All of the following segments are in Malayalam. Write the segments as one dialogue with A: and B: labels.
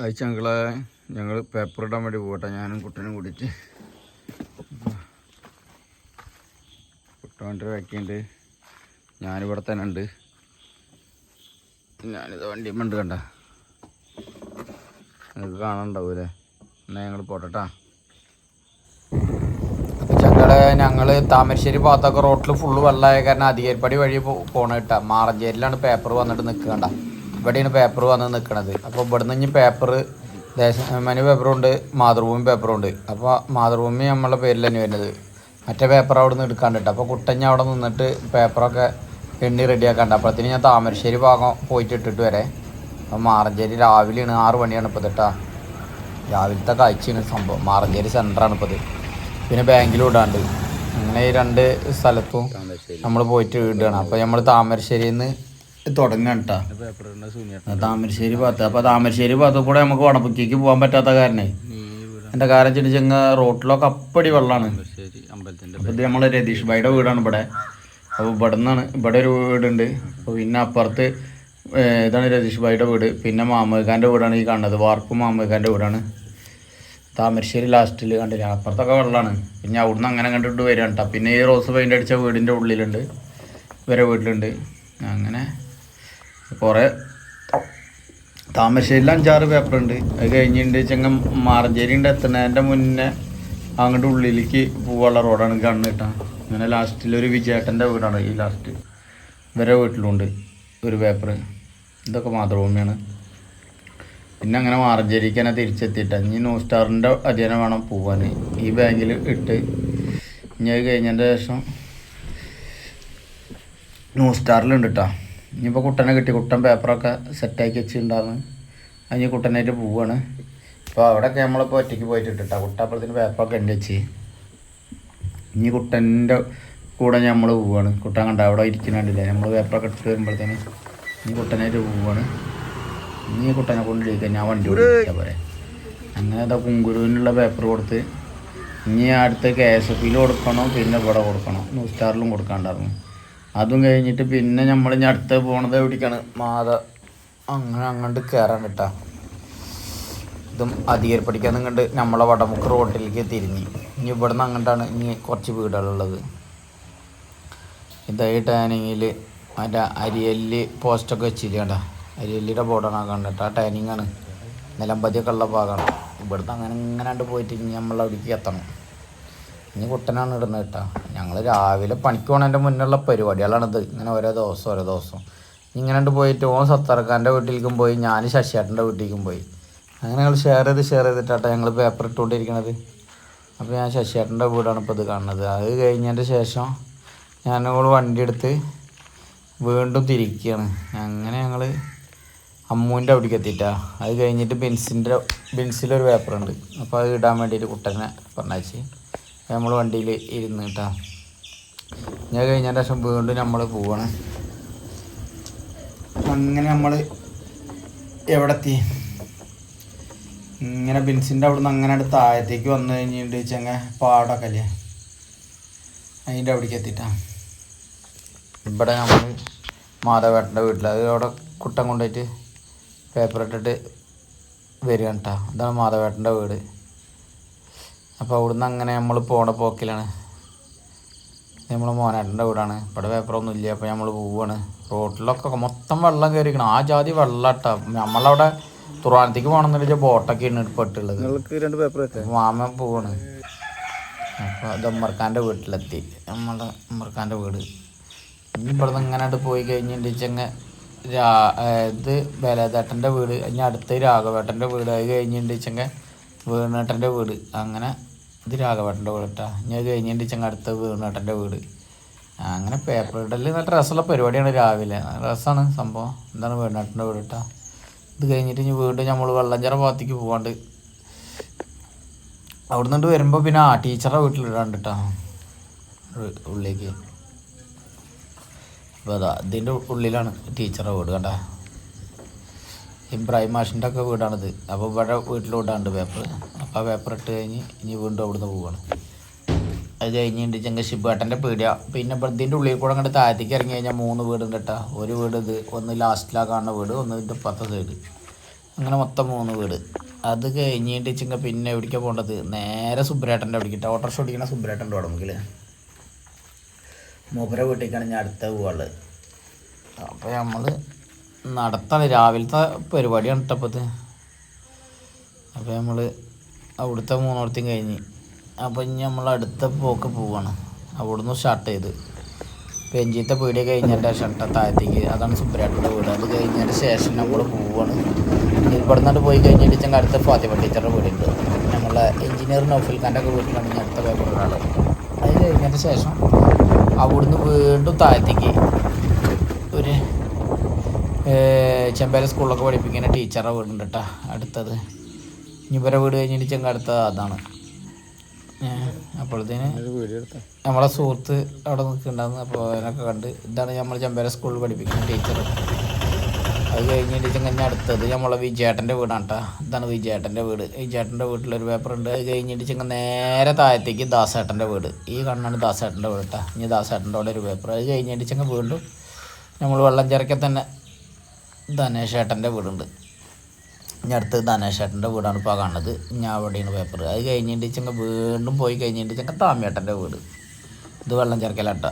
A: അയച്ച ഞങ്ങളെ ഞങ്ങൾ പേപ്പർ ഇടാൻ വേണ്ടി പോകട്ടെ ഞാനും കുട്ടനും കൂടിയിട്ട്. കുട്ടവണ്ടി വയ്ക്കുന്നുണ്ട് ഞാനിവിടെ തന്നെ ഉണ്ട്. ഞാനിത് വണ്ടി മണ്ട് കണ്ട. നിങ്ങൾക്ക് കാണാനുണ്ടാവൂലേ എന്നാൽ ഞങ്ങൾ പോട്ടെട്ടാ.
B: ഞങ്ങൾ താമരശ്ശേരി ഭാഗത്തൊക്കെ റോട്ടിൽ ഫുള്ള് വെള്ളമായ കാരണം അധികാരിപ്പടി വഴി പോണ കേട്ടാ മാറഞ്ചേരിയിലാണ് പേപ്പർ വന്നിട്ട് നിൽക്കണ്ട. ഇവിടെയാണ് പേപ്പർ വന്ന് നിൽക്കുന്നത് അപ്പോൾ ഇവിടുന്ന് ഇനി പേപ്പർ ദേശമനി പേപ്പറുണ്ട് മാതൃഭൂമി പേപ്പറുണ്ട് അപ്പോൾ മാതൃഭൂമി നമ്മളെ പേരിൽ തന്നെ വരുന്നത്. മറ്റേ പേപ്പർ അവിടെ നിന്ന് എടുക്കാണ്ടിട്ട് അപ്പോൾ കുട്ടഞ്ഞ അവിടെ നിന്നിട്ട് പേപ്പറൊക്കെ എണ്ണി റെഡിയാക്കാണ്ട് അപ്പോഴത്തേന് ഞാൻ താമരശ്ശേരി ഭാഗം പോയിട്ട് ഇട്ടിട്ട് വരെ. അപ്പോൾ മാറഞ്ചേരി രാവിലെയാണ് ആറ് മണിയാണ് ഇപ്പോൾ ഇട്ടാ രാവിലത്തെ കാഴ്ചയാണ് സംഭവം. മാറഞ്ചേരി സെന്ററാണ് ഇപ്പോൾ ഇത് പിന്നെ ബാങ്കിൽ ഇടാണ്ട് അങ്ങനെ ഈ രണ്ട് സ്ഥലത്തും നമ്മൾ പോയിട്ട് ഇടുകയാണ് അപ്പോൾ നമ്മൾ താമരശ്ശേരിയിൽ നിന്ന് കേട്ടോ
A: പേപ്പർ
B: താമരശ്ശേരി ഭാഗത്ത്. അപ്പോൾ താമരശ്ശേരി ഭാഗത്ത് കൂടെ നമുക്ക് വടപ്പുക്കേക്ക് പോകാൻ പറ്റാത്ത കാരണേ.
A: എന്റെ കാരം
B: എന്റെ കാരണം വെച്ചിട്ട് ചെങ്ങ റോട്ടിലൊക്കെ അപ്പടി വെള്ളമാണ് ഇത് നമ്മളെ രതീഷ് ഭായിയുടെ വീടാണ് ഇവിടെ. അപ്പോൾ ഇവിടെ നിന്നാണ് ഇവിടെ ഒരു വീടുണ്ട്. അപ്പോൾ പിന്നെ അപ്പുറത്ത് ഇതാണ് രതീഷ് ഭായിയുടെ വീട്. പിന്നെ മാമക്കാന്റെ വീടാണ് ഈ കാണുന്നത്. വാർപ്പ് മാമക്കാന്റെ വീടാണ്. താമരശ്ശേരി ലാസ്റ്റിൽ കണ്ടില്ല? അപ്പുറത്തൊക്കെ വെള്ളമാണ് പിന്നെ അവിടുന്ന് അങ്ങനെ കണ്ടിട്ട് വരികയാണ് കേട്ടോ പിന്നെ ഈ റോസ് പെയിന്റ് അടിച്ച വീടിന്റെ ഉള്ളിലുണ്ട്. ഇവരെ വീട്ടിലുണ്ട്. അങ്ങനെ കുറേ താമരശ്ശേരിയിൽ അഞ്ചാറ് പേപ്പർ ഉണ്ട് അത് കഴിഞ്ഞിട്ട് ചെങ്ങ മാറഞ്ചേരിന്റെ എത്തുന്നതിന്റെ മുന്നേ അങ്ങോട്ട് ഉള്ളിലേക്ക് പോവാനുള്ള റോഡാണ് കണ്ണ് കിട്ടാൻ അങ്ങനെ ലാസ്റ്റിൽ ഒരു വിജയേട്ടന്റെ വീടാണ് ഈ ലാസ്റ്റ്. ഇവരെ വീട്ടിലുണ്ട് ഒരു പേപ്പർ ഇതൊക്കെ മാതൃഭൂമിയാണ്. പിന്നെ അങ്ങനെ മാറഞ്ചേരിക്ക് തന്നെ തിരിച്ചെത്തിയിട്ട്. ഇനി ന്യൂ സ്റ്റാറിന്റെ അധ്യയനം വേണം പോവാൻ ഈ ബാങ്കിൽ ഇട്ട് ഇനി അത് കഴിഞ്ഞതിന്റെ ശേഷം ന്യൂ സ്റ്റാറിലുണ്ട് കേട്ടോ ഇനിയിപ്പോൾ കുട്ടനെ കിട്ടി. കുട്ടൻ പേപ്പറൊക്കെ സെറ്റാക്കി വെച്ചിട്ടുണ്ടാകുന്നു അതിന് കുട്ടനായിട്ട് പോവാണ്. അപ്പോൾ അവിടെയൊക്കെ നമ്മളിപ്പോൾ ഒറ്റയ്ക്ക് പോയിട്ട് ഇട്ടിട്ടാ കുട്ട അപ്പോഴത്തേന് പേപ്പറൊക്കെ ഉണ്ട് വെച്ച്. ഇനി കുട്ടന്റെ കൂടെ നമ്മൾ പോവാണ്. കുട്ടൻ കണ്ട അവിടെ ഇരിക്കുന്നുണ്ടല്ലേ നമ്മൾ പേപ്പറൊക്കെ ഇട്ടിട്ട് വരുമ്പോഴത്തേന് ഇനി കുട്ടനായിട്ട് പോവാണ്. ഇനി കുട്ടനെ കൊണ്ട് കൊണ്ടിരിക്കുക ഞാൻ വണ്ടി ഓടിച്ചാൽ പോരെ. അങ്ങനെ അതാ കുങ്കുരുവിനുള്ള പേപ്പർ കൊടുത്ത് ഇനി അടുത്ത് കെ എസ് എഫ് പിയിൽ കൊടുക്കണം? പിന്നെ ഇവിടെ കൊടുക്കണം? ന്യൂസ് സ്റ്റാറിലും കൊടുക്കാണ്ടായിരുന്നു. അതും കഴിഞ്ഞിട്ട് പിന്നെ നമ്മൾ ഇനി അടുത്ത് പോണത് എവിടേക്കാണ്? മാത. അങ്ങനെ അങ്ങോട്ട് കയറാൻ കിട്ടാ ഇതും അധികരിപ്പടിക്കാൻ കണ്ട് നമ്മളെ വടമുക്ക് റോഡിലേക്ക് തിരിഞ്ഞ്. ഇനി ഇവിടുന്ന് അങ്ങോട്ടാണ് ഇനി കുറച്ച് വീടുകളുള്ളത്. ഇതായിട്ടാണെങ്കിൽ മറ്റേ അരിയല്ല് പോസ്റ്റൊക്കെ വെച്ചില്ല അരിയല്ലിയുടെ ബോർഡാണ് കണ്ടിട്ട് ആ ടൈനിങ്ങാണ്. നിലമ്പതിയൊക്കെ ഉള്ള ഭാഗമാണ്. ഇവിടുന്ന് അങ്ങനെ ഇങ്ങനെ പോയിട്ട് ഇനി നമ്മളവിടേക്ക് എത്തണം. ഇനി കുട്ടനാണ് ഇടുന്നത് കേട്ടോ. ഞങ്ങൾ രാവിലെ പണിക്ക് പോണതിന്റെ മുന്നുള്ള പരിപാടികളാണിത്. ഇങ്ങനെ ഓരോ ദിവസം ഓരോ ദിവസം. ഇങ്ങനെ പോയിട്ട് ഓൻ സത്താർക്കാന്റെ വീട്ടിലേക്കും പോയി ഞാൻ ശശിയേട്ടന്റെ വീട്ടിലേക്കും പോയി. അങ്ങനെ ഞങ്ങൾ ഷെയർ ചെയ്ത് ഷെയർ ചെയ്തിട്ടാട്ടോ ഞങ്ങൾ പേപ്പർ ഇട്ടുകൊണ്ടിരിക്കണത്. അപ്പോൾ ഞാൻ ശശിയേട്ടന്റെ വീടാണ് ഇപ്പോൾ ഇത് കാണുന്നത്. അത് കഴിഞ്ഞതിന്റെ ശേഷം ഞാൻ ഞാനോട് വണ്ടി എടുത്ത് വീണ്ടും തിരിക്കുകയാണ് അങ്ങനെ ഞങ്ങൾ അമ്മൂന്റെ അവിടേക്ക് എത്തിയിട്ടാ. അത് കഴിഞ്ഞിട്ട് ബിൻസിന്റെ ബിൻസിലൊരു പേപ്പറുണ്ട് അപ്പോൾ അത് ഇടാൻ വേണ്ടിയിട്ട് കുട്ടനെ പറഞ്ഞയച്ച്. നമ്മൾ വണ്ടിയിൽ ഇരുന്ന് കേട്ടോ ഞാൻ കഴിഞ്ഞതിന്റെ ശേഷം വീണ്ടും നമ്മൾ പോവാണ്. അങ്ങനെ നമ്മൾ എവിടെ എത്തി ഇങ്ങനെ ബിൻസിന്റെ അവിടെ നിന്ന് അങ്ങനെ അടുത്ത് താഴത്തേക്ക് വന്നു കഴിഞ്ഞിട്ട് ചെങ്ങ പാടൊക്കെ അല്ലേ? അതിന്റെ അവിടേക്ക് എത്തിയിട്ടാണ് ഇവിടെ നമ്മൾ മാധവേട്ടന്റെ വീട്ടിൽ അത് അവിടെ കുട്ടം കൊണ്ടുപോയിട്ട് പേപ്പർ ഇട്ടിട്ട് വരിക കേട്ടോ അതാണ് മാധവേട്ടന്റെ വീട്. അപ്പോൾ അവിടുന്ന് അങ്ങനെ നമ്മൾ പോണ പോക്കിലാണ്. നമ്മൾ മോനേട്ടന്റെ വീടാണ്. ഇവിടെ പേപ്പറൊന്നും ഇല്ല. അപ്പോൾ നമ്മൾ പോവാണ്. റോട്ടിലൊക്കെ മൊത്തം വെള്ളം കയറിക്കണം ആ ജാതി വെള്ളം ഇട്ടാ നമ്മളവിടെ തുറാനത്തേക്ക് പോകണമെന്ന് വെച്ചാൽ ബോട്ടൊക്കെ ആണ് പെട്ടുള്ളത്
A: രണ്ട് പേപ്പർ
B: മാമൻ പോവാണ്. അപ്പോൾ അത് ഉമ്മർക്കാന്റെ വീട്ടിലെത്തി. നമ്മളെ ഉമ്മർക്കാന്റെ വീട്. ഇനി ഇവിടുന്ന് ഇങ്ങനെ പോയി കഴിഞ്ഞിട്ടുണ്ടെങ്കിൽ രാ ഇത് ബലേതേട്ടന്റെ വീട്. ഇനി അടുത്ത് രാഘവേട്ടന്റെ വീട്. അത് കഴിഞ്ഞിട്ടുണ്ടെങ്കിൽ വീണേട്ടന്റെ വീട്. അങ്ങനെ ഇത് രാഘവേട്ടന്റെ വീട് ഇനി അത് കഴിഞ്ഞിട്ടുണ്ടെച്ചങ്ങ അടുത്ത വീണേട്ടന്റെ വീട്. അങ്ങനെ പേപ്പർ ഇടൽ നല്ല രസമുള്ള പരിപാടിയാണ് രാവിലെ. രസമാണ് സംഭവം. എന്താണ് വീണേട്ടന്റെ വീട് ഇത് കഴിഞ്ഞിട്ട് ഇനി വീണ്ടും നമ്മൾ വെള്ളഞ്ചിറ ഭാഗത്തേക്ക് പോകാണ്ട് അവിടെ നിന്ന് വരുമ്പോൾ പിന്നെ ആ ടീച്ചറെ വീട്ടിലിടാണ്ട് കേട്ടോ ഉള്ളിലേക്ക്. അപ്പോൾ അതാ ഇതിന്റെ ഉള്ളിലാണ് ടീച്ചറെ വീട് കണ്ട. ഇബ്രാഹിം മാഷിന്റെ ഒക്കെ വീടാണിത്. അപ്പോൾ ഇവിടെ വീട്ടിലോട്ടാണ്ട് പേപ്പർ അപ്പോൾ പേപ്പർ ഇട്ട് കഴിഞ്ഞ് ഇനി വീണ്ടും അവിടുന്ന് പോവുകയാണ് അത് കഴിഞ്ഞിട്ട് ചെങ്ക ശിബേട്ടന്റെ പീടിയ. പിന്നെ ഇതിന്റെ ഉള്ളിൽ കൂടെ അങ്ങോട്ട് താഴത്തേക്ക് ഇറങ്ങി കഴിഞ്ഞാൽ മൂന്ന് വീടുണ്ട് കേട്ടോ ഒരു വീട് ഇത് ഒന്ന് ലാസ്റ്റിലാണ് കാണുന്ന വീട് ഒന്ന് ഇതിന്റെ പത്ത സൈഡ് അങ്ങനെ മൊത്തം മൂന്ന് വീട്. അത് കഴിഞ്ഞിട്ട് ചെങ്ക പിന്നെ എവിടേക്കാണ് പോകേണ്ടത് നേരെ സുബ്രേട്ടന്റെ അവിടേക്കിട്ട് ഓട്ടോറിക്ഷ ഓടിക്കണ സുബ്രേട്ടന്റെ ഉടമ്പിൽ മൂപ്പര വീട്ടിലേക്കാണ് ഞാൻ അടുത്ത പോവാൾ അപ്പോൾ നമ്മൾ നടത്താണ്. രാവിലത്തെ പരിപാടിയാണ് ഇട്ടപ്പത് അപ്പോൾ നമ്മൾ അവിടുത്തെ മൂന്നോടത്തും കഴിഞ്ഞ്. അപ്പോൾ ഇനി നമ്മൾ അടുത്ത പോക്ക് പോവാണ്. അവിടുന്ന് ഷർട്ട് ചെയ്ത്. പെഞ്ചിത്തെ പീടിയ കഴിഞ്ഞിട്ട് ഷട്ട താഴത്തേക്ക് അതാണ് സുബ്രാട്ടിന്റെ വീട്. അത് കഴിഞ്ഞതിന് ശേഷം നമ്മൾ പോവാണ്. ഇവിടെ നിന്നിട്ട് പോയി കഴിഞ്ഞിട്ട് ഞങ്ങൾ അടുത്ത ഫാത്തിമ ടീച്ചറുടെ വീടുണ്ട്. നമ്മളെ എഞ്ചിനീയർ നൗഫിൽ ഖാന്റെ ഒക്കെ വീട്ടിലാണ് ഞാൻ അടുത്ത പേപ്പർ ഒരാൾ അത് കഴിഞ്ഞതിന് ശേഷം അവിടുന്ന് വീണ്ടും താഴത്തേക്ക് ഒരു ചെമ്പേര സ്കൂളിലൊക്കെ പഠിപ്പിക്കുന്ന ടീച്ചറുടെ വീടുണ്ട് കേട്ടോ അടുത്തത് ഇനി ഇവരെ വീട് കഴിഞ്ഞിട്ട് ചെങ്ക അതാണ്. അപ്പോഴത്തേന് നമ്മളെ സുഹൃത്ത് അവിടെ നിൽക്കുന്നുണ്ടായിരുന്നു. അപ്പോൾ അതിനൊക്കെ കണ്ട് ഇതാണ് നമ്മൾ ചെമ്പേര സ്കൂളിൽ പഠിപ്പിക്കുന്ന ടീച്ചർ അത് കഴിഞ്ഞിട്ട് ചെങ്കഞ്ഞ അടുത്തത് നമ്മളെ വിജയേട്ടന്റെ വീടാണ് കേട്ടോ. ഇതാണ് വിജയേട്ടന്റെ വീട്. വിജയേട്ടന്റെ വീട്ടിലൊരു പേപ്പർ ഉണ്ട്. അത് കഴിഞ്ഞിട്ട് ചെങ്ങ നേരെ താഴത്തേക്ക് ദാസേട്ടന്റെ വീട്. ഈ കണ്ണാണ് ദാസേട്ടന്റെ വീട് കേട്ടോ. ഇനി ദാസേട്ടന്റെ അവിടെ ഒരു പേപ്പർ അത് കഴിഞ്ഞിട്ട് ചെങ്ങ വീണ്ടും നമ്മൾ വെള്ളംചിറക്കെ തന്നെ ധനേഷേട്ടന്റെ വീടുണ്ട്. ഇനി അടുത്ത് ധനേശേട്ടന്റെ വീടാണ് ഇപ്പോൾ കാണുന്നത്. ഞാൻ അവിടെയാണ് പേപ്പർ അത് കഴിഞ്ഞിട്ട് ചെങ്ക വീണ്ടും പോയി കഴിഞ്ഞിട്ട് ചെങ്ക താമേട്ടന്റെ വീട്. ഇത് വെള്ളം ചേർക്കലാട്ട.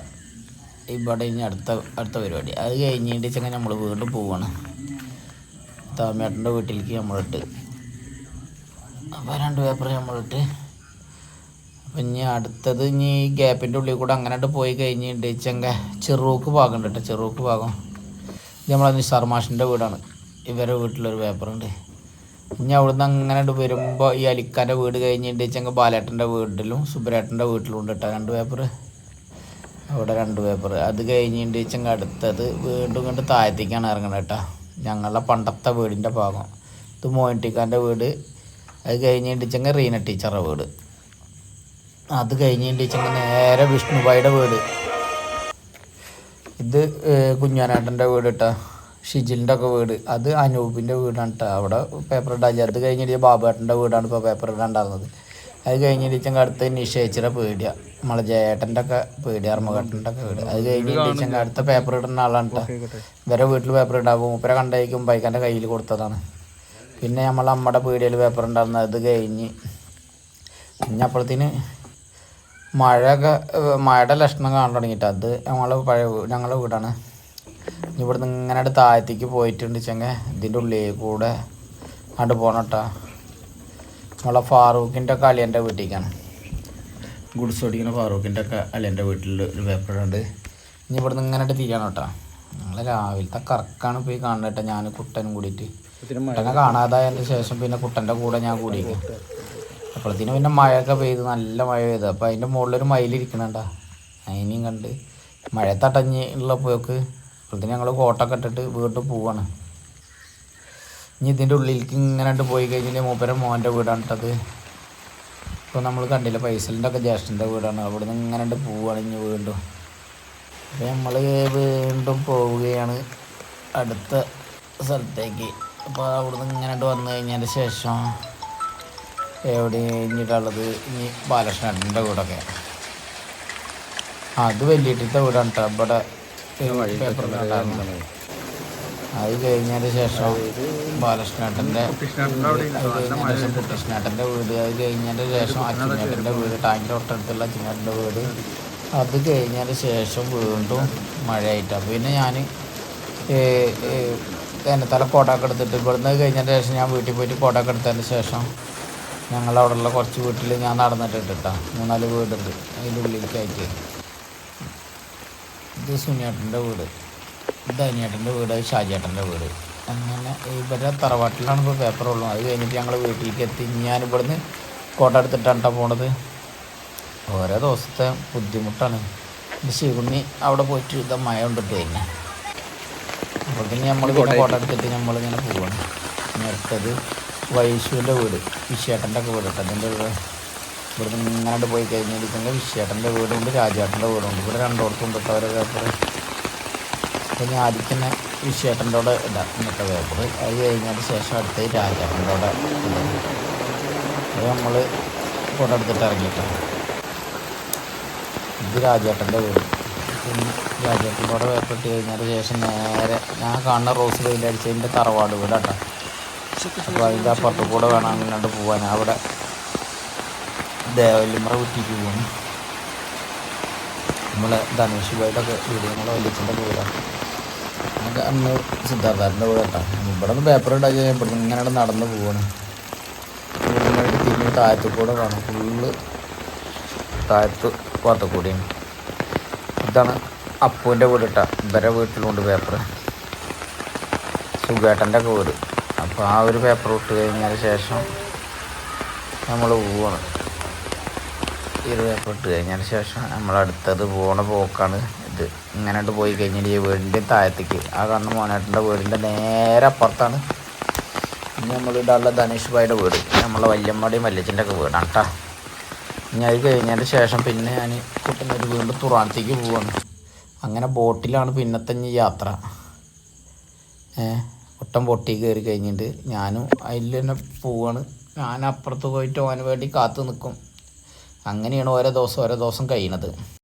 B: ഇവിടെ ഇനി അടുത്ത അടുത്ത പരിപാടി. അത് കഴിഞ്ഞിട്ട് ചെങ്ക നമ്മൾ വീണ്ടും പോവാണ്. താമേട്ടന്റെ വീട്ടിലേക്ക് നമ്മളിട്ട് അപ്പോൾ രണ്ട് പേപ്പർ നമ്മളിട്ട് അപ്പം ഇനി അടുത്തത് ഇനി ഗ്യാപ്പിന്റെ ഉള്ളിൽ കൂടെ അങ്ങനെ പോയി കഴിഞ്ഞിട്ട് ചെങ്ക ചെറുക്ക് ഭാഗം ഉണ്ട് ചെറുക്ക് ഭാഗം. ഇത് നമ്മളെ നിസാർ മാഷിന്റെ വീടാണ്. ഇവരെ വീട്ടിലൊരു പേപ്പറുണ്ട് ഇനി അവിടുന്ന് അങ്ങനെ വരുമ്പോൾ ഈ അലിക്കാന്റെ വീട് കഴിഞ്ഞിട്ട് വെച്ചെങ്കിൽ ബാലേട്ടന്റെ വീട്ടിലും സുബ്രേട്ടന്റെ വീട്ടിലും ഉണ്ട് കേട്ടോ രണ്ട് പേപ്പർ. അവിടെ രണ്ട് പേപ്പർ. അത് കഴിഞ്ഞിട്ട് വെച്ചെങ്കിൽ അടുത്തത് വീണ്ടും ഇങ്ങോട്ട് താഴത്തേക്കാണ് ഇറങ്ങണത് കേട്ടോ ഞങ്ങളുടെ പണ്ടത്തെ വീടിന്റെ ഭാഗം. ഇത് മോയിന്റിക്കാന്റെ വീട്. അത് കഴിഞ്ഞിട്ട് വെച്ചെങ്കിൽ റീന ടീച്ചറുടെ വീട്. അത് കഴിഞ്ഞിട്ട് വെച്ചെങ്കിൽ നേരെ വിഷ്ണുബായിയുടെ വീട്. ഇത് കുഞ്ഞാനാട്ടന്റെ വീട് കേട്ടോ ഷിജിലിന്റെ ഒക്കെ വീട്. അത് അനൂപിന്റെ വീടാണ് കേട്ടോ അവിടെ പേപ്പർ ഇടാൻ. അത് കഴിഞ്ഞിട്ട് ബാബുവേട്ടന്റെ വീടാണ് ഇപ്പോൾ പേപ്പർ ഇടാണ്ടായിരുന്നത് അത് കഴിഞ്ഞിട്ട് അടുത്ത് നിഷേച്ചിയുടെ പേടിയ. നമ്മളെ ജയേട്ടന്റെ ഒക്കെ പേടി അർമ്മഘട്ടന്റെ ഒക്കെ വീട് അത് കഴിഞ്ഞിട്ട് അടുത്ത പേപ്പർ ഇടുന്ന ആളാണ് കേട്ടോ ഇവരെ വീട്ടിൽ പേപ്പർ ഇടാകും മൂപ്പരെ കണ്ടേക്കും ബൈക്കന്റെ കയ്യിൽ കൊടുത്തതാണ്. പിന്നെ നമ്മളെ അമ്മയുടെ പീടിയയിൽ പേപ്പർ ഉണ്ടായിരുന്നു അത് കഴിഞ്ഞ് പിന്നെ അപ്പോഴത്തേന് മഴയൊക്കെ മഴയുടെ ലക്ഷണം കാണാൻ തുടങ്ങിയിട്ട്. അത് ഞങ്ങളെ പഴയ ഞങ്ങളുടെ വീടാണ്. ഇനി ഇവിടുന്ന് ഇങ്ങനെ താഴത്തേക്ക് പോയിട്ടുണ്ട് ചെങ്ങ. ഇതിന്റെ ഉള്ളിൽ കൂടെ അങ്ങോട്ട് പോകണട്ടാ നമ്മളെ ഫാറൂഖിന്റെ ഒക്കെ അളിയന്റെ വീട്ടിലേക്കാണ്. ഗുഡ്സ് ഓടിക്കുന്ന ഫാറൂഖിന്റെ ഒക്കെ അളിയന്റെ വീട്ടിൽ ഒരു പേപ്പർ ഉണ്ട്. ഇനി ഇവിടുന്ന് ഇങ്ങനെ തിരിയാണ് കേട്ടോ. ഞങ്ങൾ രാവിലത്തെ കറക്കാണ് പോയി കാണുന്നത് കേട്ടോ ഞാൻ കുട്ടനും കൂടിയിട്ട്. കുട്ടനെ കാണാതായതിന് ശേഷം പിന്നെ കുട്ടന്റെ കൂടെ ഞാൻ കൂടിയിരിക്കും. അപ്പോഴത്തേന് പിന്നെ മഴയൊക്കെ പെയ്ത് നല്ല മഴ പെയ്തു. അപ്പോൾ അതിന്റെ മുകളിലൊരു മയിലിരിക്കണണ്ട അതിനെയും കണ്ട് മഴ തടഞ്ഞ് ഉള്ള പോക്ക്. അപ്പോഴത്തേന് ഞങ്ങൾ കോട്ടൊക്കെ കെട്ടിട്ട് വീട്ടിൽ പോവാണ്. ഇനി ഇതിന്റെ ഉള്ളിലേക്ക് ഇങ്ങനെ പോയി കഴിഞ്ഞാൽ മൂപ്പര മോന്റെ വീടാണ് കേട്ടത് ഇപ്പോൾ നമ്മൾ കണ്ടില്ല പൈസലിന്റെ ഒക്കെ ജ്യേഷ്ഠന്റെ വീടാണ്. അവിടെ നിന്ന് ഇങ്ങനെ പോവുകയാണ് ഇനി വീണ്ടും. അപ്പോൾ നമ്മൾ വീണ്ടും പോവുകയാണ് അടുത്ത സ്ഥലത്തേക്ക്. അപ്പോൾ അവിടെ നിന്ന് ഇങ്ങനെ വന്നു കഴിഞ്ഞതിന് ശേഷം എവിടെ കഴിഞ്ഞിട്ടുള്ളത് ഇനി ബാലകൃഷ്ണന്റെ വീടൊക്കെ. അത് വലിയ വീടാണ് കേട്ടോ ഇവിടെ അത് കഴിഞ്ഞതിന് ശേഷം ബാലകൃഷ്ണേട്ടന്റെ കുട്ടകൃഷ്ണേട്ടന്റെ വീട് അത് കഴിഞ്ഞതിന് ശേഷം അച്ഛനേട്ടന്റെ വീട് ടാങ്കിന്റെ തൊട്ടടുത്തുള്ള അച്ഛനേട്ടന്റെ വീട്. അത് കഴിഞ്ഞതിന് ശേഷം വീണ്ടും മഴയായിട്ടാണ് പിന്നെ ഞാൻ എന്നെ തല കോട്ടൊക്കെ എടുത്തിട്ട് ഇവിടുന്ന് കഴിഞ്ഞതിന് ശേഷം ഞാൻ വീട്ടിൽ പോയിട്ട് കോട്ടൊക്കെ എടുത്തതിന് ശേഷം ഞങ്ങളവിടെയുള്ള കുറച്ച് വീട്ടിൽ ഞാൻ നടന്നിട്ടുണ്ട് കേട്ടോ മൂന്നാൽ വീടുണ്ട്. അതിന്റെ ഉള്ളിലേക്കായിട്ട്. ഇത് സുനിയേട്ടന്റെ വീട്. ഇത് അനിയേട്ടന്റെ വീട് അത് ഷാജിയേട്ടന്റെ വീട്. അങ്ങനെ ഇവരെ തറവാട്ടിലാണ് ഇപ്പോൾ ഉള്ളത്. അത് കഴിഞ്ഞിട്ട് ഞങ്ങൾ വീട്ടിലേക്ക് എത്തി. ഞാൻ ഇവിടുന്ന് കോട്ട എടുത്തിട്ടാണ് കേട്ടോ പോണത്. ഓരോ ദിവസത്തെ ബുദ്ധിമുട്ടാണ്. ശിവണ്ണി അവിടെ പോയിട്ട് ഇതാ മഴ കൊണ്ടിട്ട് കഴിഞ്ഞു അപ്പോഴത്തേക്ക് നമ്മൾ പിന്നെ കോട്ട എടുത്തിട്ട് നമ്മളിങ്ങനെ പോവാണ്. നേരത്തത് വൈശുവിന്റെ വീട് വിശേട്ടന്റെ ഒക്കെ വീട്. കേട്ടോ അതിന്റെ വീട് ഇവിടുന്ന് ഇങ്ങനെ പോയി കഴിഞ്ഞിരിക്കുന്നത് വിശ്വേട്ടന്റെ വീടുണ്ട് രാജേട്ടന്റെ വീടുണ്ട്. ഇവിടെ രണ്ടിടത്തും തൊട്ടവരെ പേപ്പർ അപ്പോൾ ഞാൻ ആദ്യം തന്നെ വിശ്വേട്ടന്റെ കൂടെ ഇടാം ഇന്നത്തെ പേപ്പർ അത് കഴിഞ്ഞതിന് ശേഷം അടുത്ത രാജേട്ടന്റെ കൂടെ അത് നമ്മൾ ഫോട്ടോ എടുത്തിട്ട് ഇറങ്ങിയിട്ടാണ് ഇത് രാജേട്ടന്റെ വീട്. രാജേട്ടന്റെ കൂടെ പേപ്പർ ഇട്ട് കഴിഞ്ഞതിന് ശേഷം നേരെ ഞാൻ കാണുന്ന റോസ് വെയിലടിച്ചതിന്റെ തറവാട് വീടാട്ടോ. അപ്പോൾ അതിന്റെ അപ്പുറത്ത് കൂടെ വേണം അങ്ങോട്ട് പോകാൻ അവിടെ ദേവല്യമ്ര കുറ്റിക്ക് പോകുന്നു നമ്മളെ ധനുഷ് ഭായിട്ടൊക്കെ വീട് നമ്മളെ വലിയച്ഛന്റെ വീടാണ് നമുക്ക് അന്ന് സിദ്ധാർത്ഥാരന്റെ വീട് കേട്ടോ. ഇവിടെ നിന്ന് പേപ്പർ ഉണ്ടാക്കി ഇവിടെ നിന്ന് ഇങ്ങനെ നടന്ന് പോവാണ്. ഫുള്ളായിട്ട് തിരിഞ്ഞ് താഴത്തു കൂടെ വേണം ഫുള്ള് താഴത്ത് ഭാഗത്തു കൂടിയാണ് ഇതാണ് അപ്പുവിന്റെ വീട് കേട്ടോ. ഇവരെ വീട്ടിലുണ്ട് പേപ്പർ സുഖേട്ടന്റെ ഒക്കെ വീട്. അപ്പോൾ ആ ഒരു പേപ്പർ ഇട്ട് കഴിഞ്ഞതിന് ശേഷം നമ്മൾ പോവാണ്. ഇട്ട് കഴിഞ്ഞതിന് ശേഷം നമ്മൾ അടുത്തത് പോണ പോക്കാണ് ഇത്. ഇങ്ങനെ പോയി കഴിഞ്ഞാൽ ഈ വീടിന്റെ താഴത്തേക്ക്. ആ കാണുന്ന മോനേട്ടന്റെ വീടിന്റെ നേരെ അപ്പുറത്താണ്. ഇനി നമ്മൾ ഇടാനുള്ള ധനുഷ് ഭായിയുടെ വീട്. നമ്മളെ വല്യമ്മയുടെയും വല്യച്ഛന്റെ ഒക്കെ വീടാണ് കേട്ടോ ഇനി അത് കഴിഞ്ഞതിന് ശേഷം പിന്നെ ഞാൻ കുട്ടനൊരു വീണ്ടും തുറാനത്തേക്ക് പോവാണ്. അങ്ങനെ ബോട്ടിലാണ് പിന്നത്തെ യാത്ര. ഏഹ് ഒട്ടം പൊട്ടി കയറി കഴിഞ്ഞിട്ട് ഞാനും അതിൽ തന്നെ പോവാണ്. ഞാൻ അപ്പുറത്ത് പോയിട്ട് ഓന് വേണ്ടി കാത്തു നിൽക്കും അങ്ങനെയാണ് ഓരോ ദിവസം ഓരോ ദിവസം കഴിയണത്